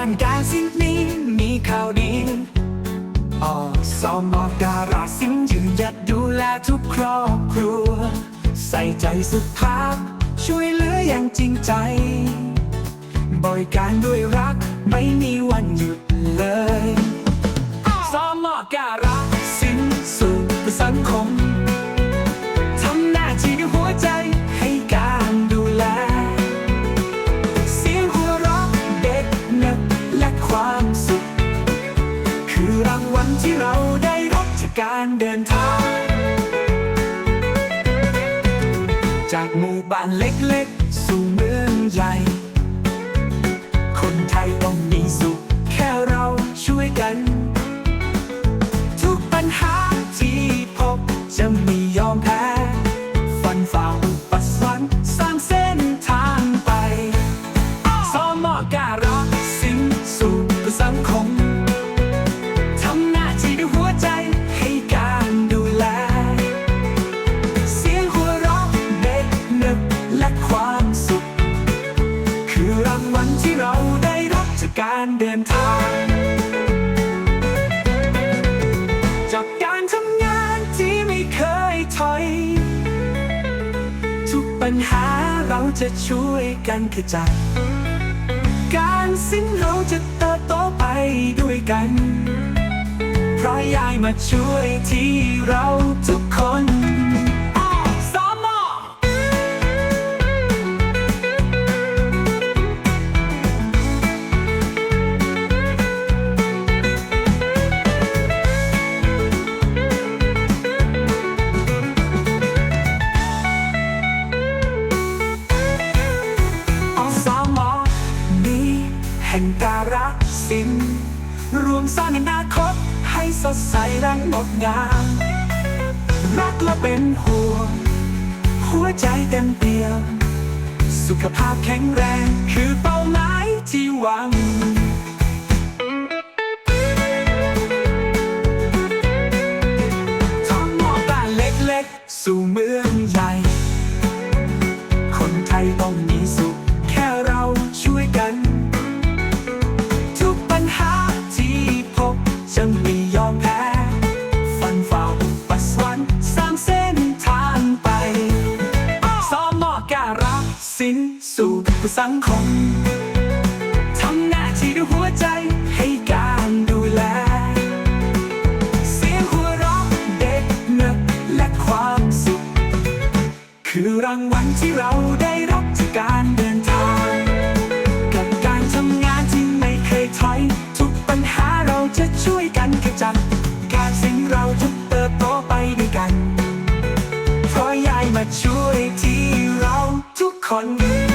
านการสิ่งนี้มีข่าวดีออกสอมออกดาราสิ้นยืนหยัดดูแลทุกครอบครัว ใส่ใจสุภาพ ช่วยเหลืออย่างจริงใจ บริการด้วยรักไม่มีวันหยุดเลยสอมออกดา การเดินทาง จากหมู่บ้านเล็กๆ สู่เมืองใหญ่ คนไทยต้องมีสุข แค่เราช่วยกัน ทุกปัญหาที่พบจะมียอมแพ้ฟันฝ่าอุปสรรคสร้างเส้นทางไปสอมอการ วัลที่เราได้รับจากการเดินทาง จากการทำงานที่ไม่เคยถอย ทุกปัญหาเราจะช่วยกันขจัด การสิ้นเราจะเติบโตไปด้วยกัน เพราะยายมาช่วยที่เราทุกคน งการะสินรวมสร้างอนาคตให้สดใสและงดงามรักและเป็นห่วงหัวใจเต็มเปี่ยมสุขภาพแข็งแรงคือเป้า สิ้นสู่เพื่อสังคมทำหน้าที่ด้วยหัวใจให้การดูแล เสียงหัวเราะเด็กเนึกและความสุข คือรางวัลที่เราได้รับจากการเดินทาง กับการทำงานที่ไม่เคยถอย ทุกปัญหาเราจะช่วยกันขจัดการสิ่งเราจะเติบโตไปด้วยกัน เพราะยายมาช่วยที คน